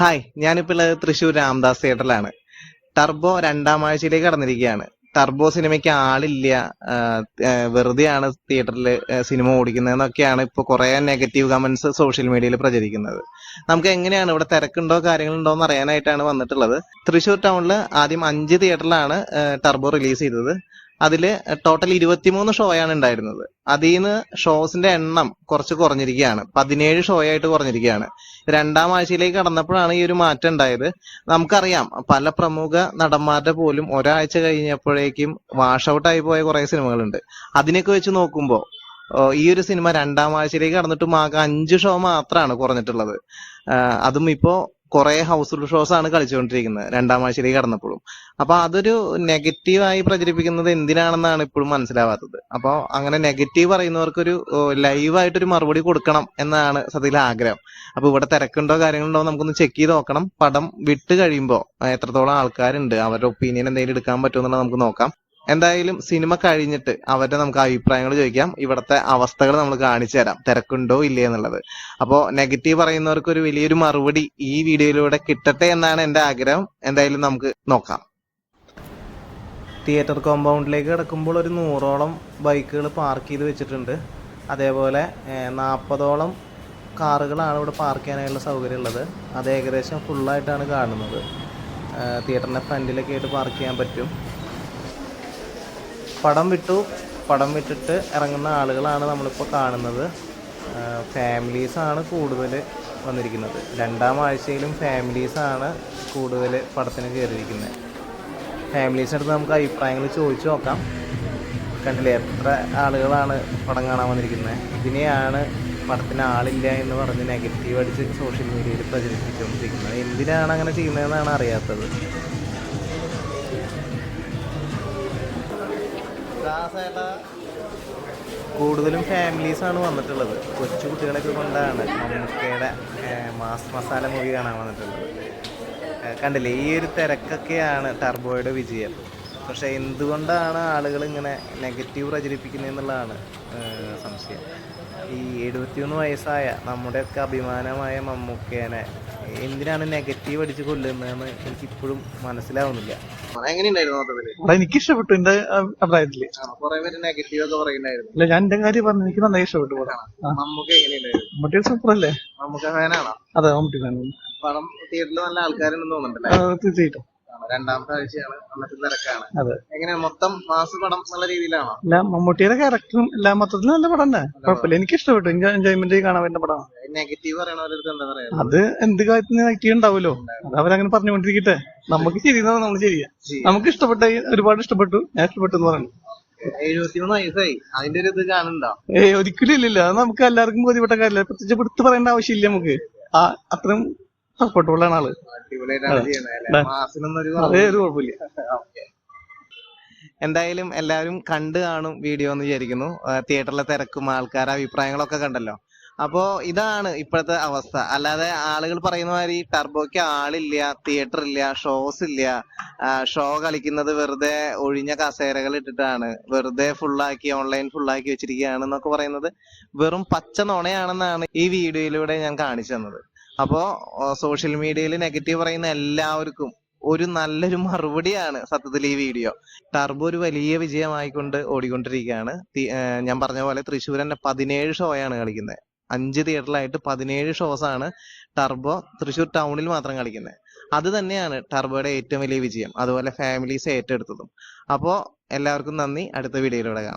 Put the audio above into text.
Hi ഞാനിപ്പോൾ ഉള്ളത് Thrissur Ramdas തിയേറ്ററിലാണ്. Turbo രണ്ടാം ആഴ്ചയിലേക്ക് കടന്നിരിക്കുകയാണ്. ടർബോ സിനിമയ്ക്ക് ആളില്ല. വെറുതെയാണ് തിയേറ്ററിൽ സിനിമ ഓടിക്കുന്നതെന്നൊക്കെയാണ് ഇപ്പോൾ കുറേ നെഗറ്റീവ് കമന്റ്സ് സോഷ്യൽ മീഡിയയിൽ പ്രചരിക്കുന്നത്. നമുക്ക് എങ്ങനെയാണ് ഇവിടെ തിരക്കുണ്ടോ കാര്യങ്ങളുണ്ടോ എന്ന് അറിയാനായിട്ടാണ് വന്നിട്ടുള്ളത്. തൃശ്ശൂർ ടൗണിൽ ആദ്യം അഞ്ച് തിയേറ്ററിലാണ് ടർബോ റിലീസ് ചെയ്തത്. അതിൽ ടോട്ടൽ ഇരുപത്തിമൂന്ന് ഷോയാണ് ഉണ്ടായിരുന്നത്. അതിൽ നിന്ന് ഷോസിന്റെ എണ്ണം കുറച്ച് കുറഞ്ഞിരിക്കുകയാണ്. പതിനേഴ് ഷോ ആയിട്ട് കുറഞ്ഞിരിക്കുകയാണ്. രണ്ടാം ആഴ്ചയിലേക്ക് കടന്നപ്പോഴാണ് ഈ ഒരു മാറ്റം ഉണ്ടായത്. നമുക്കറിയാം പല പ്രമുഖ നടന്മാരുടെ പോലും ഒരാഴ്ച കഴിഞ്ഞപ്പോഴേക്കും വാഷ് ഔട്ട് ആയി പോയ കുറെ സിനിമകളുണ്ട്. അതിനൊക്കെ വെച്ച് നോക്കുമ്പോൾ ഈ ഒരു സിനിമ രണ്ടാം ആഴ്ചയിലേക്ക് കടന്നിട്ടും ആകെ അഞ്ച് ഷോ മാത്രമാണ് കുറഞ്ഞിട്ടുള്ളത്. അതും ഇപ്പോ കുറെ ഹൗസ്ഫുൾ ഷോസ് ആണ് കളിച്ചുകൊണ്ടിരിക്കുന്നത് രണ്ടാം ആഴ്ചയിലേക്ക് കടന്നപ്പോഴും. അപ്പൊ അതൊരു നെഗറ്റീവായി പ്രചരിപ്പിക്കുന്നത് എന്തിനാണെന്നാണ് ഇപ്പോഴും മനസ്സിലാവാത്തത്. അപ്പോൾ അങ്ങനെ നെഗറ്റീവ് പറയുന്നവർക്കൊരു ലൈവായിട്ടൊരു മറുപടി കൊടുക്കണം എന്നാണ് സത്യത്തിൽ ആഗ്രഹം. അപ്പൊ ഇവിടെ തിരക്കുണ്ടോ കാര്യങ്ങളുണ്ടോ നമുക്കൊന്ന് ചെക്ക് ചെയ്ത് നോക്കണം. പടം വിട്ട് കഴിയുമ്പോൾ എത്രത്തോളം ആൾക്കാരുണ്ട് അവരുടെ ഒപ്പീനിയൻ എന്തെങ്കിലും എടുക്കാൻ പറ്റുമെന്നുള്ളത് നമുക്ക് നോക്കാം. എന്തായാലും സിനിമ കഴിഞ്ഞിട്ട് അവരുടെ നമുക്ക് അഭിപ്രായങ്ങൾ ചോദിക്കാം. ഇവിടുത്തെ അവസ്ഥകൾ നമ്മൾ കാണിച്ചു തരാം. തിരക്കുണ്ടോ ഇല്ലേ എന്നുള്ളത്. അപ്പോൾ നെഗറ്റീവ് പറയുന്നവർക്ക് ഒരു വലിയൊരു മറുപടി ഈ വീഡിയോയിലൂടെ കിട്ടട്ടെ എന്നാണ് എന്റെ ആഗ്രഹം. എന്തായാലും നമുക്ക് നോക്കാം. തിയേറ്റർ കോമ്പൗണ്ടിലേക്ക് കിടക്കുമ്പോൾ ഒരു നൂറോളം ബൈക്കുകൾ പാർക്ക് ചെയ്ത് വെച്ചിട്ടുണ്ട്. അതേപോലെ നാൽപ്പതോളം കാറുകളാണ് ഇവിടെ പാർക്ക് ചെയ്യാനായുള്ള സൗകര്യം ഉള്ളത്. അത് ഏകദേശം ഫുള്ളായിട്ടാണ് കാണുന്നത്. തിയേറ്ററിന്റെ ഫ്രണ്ടിലൊക്കെ ആയിട്ട് പാർക്ക് ചെയ്യാൻ പറ്റും. പടം വിട്ടു. പടം വിട്ടിട്ട് ഇറങ്ങുന്ന ആളുകളാണ് നമ്മളിപ്പോൾ കാണുന്നത്. ഫാമിലീസാണ് കൂടുതൽ വന്നിരിക്കുന്നത്. രണ്ടാം ആഴ്ചയിലും ഫാമിലീസാണ് കൂടുതൽ പടത്തിന് കയറിയിരിക്കുന്നത്. ഫാമിലീസിന്റെ അടുത്ത് നമുക്ക് അഭിപ്രായങ്ങൾ ചോദിച്ചു നോക്കാം. കണ്ടില്ലേ എത്ര ആളുകളാണ് പടം കാണാൻ വന്നിരിക്കുന്നത്. ഇതിനെയാണ് പടത്തിന് ആളില്ല എന്ന് പറഞ്ഞ് നെഗറ്റീവ് അടിച്ച് സോഷ്യൽ മീഡിയയിൽ പ്രചരിപ്പിച്ചുകൊണ്ടിരിക്കുന്നത്. എന്തിനാണ് അങ്ങനെ ചെയ്യുന്നതെന്നാണ് അറിയാത്തത്. കൂടുതലും ഫാമിലീസ് ആണ് വന്നിട്ടുള്ളത്. കൊച്ചു കുട്ടികളൊക്കെ കൊണ്ടാണ് മമ്മൂക്കയുടെ മാസ് മസാല മൂവി കാണാൻ വന്നിട്ടുള്ളത്. കണ്ടില്ലേ? ഈ ഒരു തിരക്കൊക്കെയാണ് ടർബോയുടെ വിജയം. പക്ഷേ എന്തുകൊണ്ടാണ് ആളുകൾ ഇങ്ങനെ നെഗറ്റീവ് പ്രചരിപ്പിക്കുന്നതെന്നുള്ളതാണ് സംശയം. ഈ എഴുപത്തിയൊന്ന് വയസ്സായ നമ്മുടെയൊക്കെ അഭിമാനമായ മമ്മൂക്കേനെ എന്തിനാണ് നെഗറ്റീവ് അടിച്ച് കൊല്ലുന്നതെന്ന് എനിക്കിപ്പോഴും മനസ്സിലാവുന്നില്ല. എനിക്ക് ഇഷ്ടപ്പെട്ടു എന്റെ അഭിപ്രായത്തിൽ. പറയുന്നുണ്ടായിരുന്നു. ഞാൻ എന്റെ കാര്യം പറഞ്ഞു എനിക്ക് നന്നായി ഇഷ്ടപ്പെട്ടു മമ്മൂട്ടി സൂപ്പർ അല്ലേ അതെ മമ്മൂട്ടി ഫാൻ പടം തിയേറ്ററിൽ നല്ല ആൾക്കാരുണ്ടെന്ന് തോന്നുന്നുണ്ടല്ലേ? തീർച്ചയായിട്ടും. രണ്ടാമത്തെ ആഴ്ചയാണ്. എന്നിട്ട് തിരക്കാണ്. അതെ. എങ്ങനെ മൊത്തം മാസ് പടം നല്ല രീതിയിലാണോ? അല്ല മമ്മൂട്ടിയുടെ ക്യാരക്ടറും എല്ലാം മൊത്തത്തിൽ നല്ല പടം തന്നെ. കുഴപ്പമില്ല. എനിക്ക് ഇഷ്ടപ്പെട്ടു എൻജോയ്മെന്റ് കാണാൻ പറ്റുന്ന പടമാണ്. നെഗറ്റീവ് പറയണവരുടെ എന്താ പറയാ? അത് എന്ത് കാര്യത്തിന് നെഗറ്റീവ് ഉണ്ടാവുമല്ലോ? അത് അവരങ്ങനെ പറഞ്ഞുകൊണ്ടിരിക്കട്ടെ. നമുക്ക് ശരി നമ്മൾ ശരിയാ. നമുക്ക് ഇഷ്ടപ്പെട്ട ഒരുപാട് ഇഷ്ടപ്പെട്ടു. ഞാൻ ഇഷ്ടപ്പെട്ടു എന്ന് പറയുന്നു. എഴുപത്തിമൂന്ന് വയസ്സായി. അതിന്റെ ഒരു ഇത് കാണുന്നുണ്ടോ? ഏയ് ഒരിക്കലും ഇല്ലില്ല. അത് നമുക്ക് എല്ലാവർക്കും ബോധ്യപ്പെട്ട കാര്യമില്ല. പ്രത്യേകിച്ച് എടുത്തു പറയേണ്ട ആവശ്യമില്ല നമുക്ക്. ആ അത്രയും സപ്പോർട്ടബിൾ ആണ് ആൾ. അതേ ഒരു കുഴപ്പമില്ല. എന്തായാലും എല്ലാവരും കണ്ടു കാണും വീഡിയോ എന്ന് വിചാരിക്കുന്നു. തിയേറ്ററിലെ തിരക്കും ആൾക്കാരുടെ അഭിപ്രായങ്ങളൊക്കെ കണ്ടല്ലോ. അപ്പോ ഇതാണ് ഇപ്പോഴത്തെ അവസ്ഥ. അല്ലാതെ ആളുകൾ പറയുന്ന മാതിരി ടർബോയ്ക്ക് ആളില്ല തിയേറ്റർ ഇല്ല ഷോസ് ഇല്ല. ഷോ കളിക്കുന്നത് വെറുതെ ഒഴിഞ്ഞ കസേരകൾ ഇട്ടിട്ടാണ്. വെറുതെ ഫുള്ളാക്കി ഓൺലൈൻ ഫുള്ളാക്കി വെച്ചിരിക്കുകയാണ് എന്നൊക്കെ പറയുന്നത് വെറും പച്ച നുണയാണെന്നാണ് ഈ വീഡിയോയിലൂടെ ഞാൻ കാണിച്ചു തന്നത്. അപ്പോ സോഷ്യൽ മീഡിയയിൽ നെഗറ്റീവ് പറയുന്ന എല്ലാവർക്കും ഒരു നല്ലൊരു മറുപടിയാണ് സത്യത്തിൽ ഈ വീഡിയോ. ടർബോ ഒരു വലിയ വിജയമായിക്കൊണ്ട് ഓടിക്കൊണ്ടിരിക്കുകയാണ്. ഞാൻ പറഞ്ഞ പോലെ തൃശ്ശൂർ തന്നെ പതിനേഴ് ഷോയാണ് കളിക്കുന്നത്. അഞ്ച് തിയേറ്ററിലായിട്ട് പതിനേഴ് ഷോസ് ആണ് ടർബോ തൃശൂർ ടൗണിൽ മാത്രം കളിക്കുന്നത് അത് തന്നെയാണ് ടർബോയുടെ ഏറ്റവും വലിയ വിജയം. അതുപോലെ ഫാമിലീസ് ഏറ്റെടുത്തതും. അപ്പോൾ എല്ലാവർക്കും നന്ദി. അടുത്ത വീഡിയോയിലൂടെ കാണാം.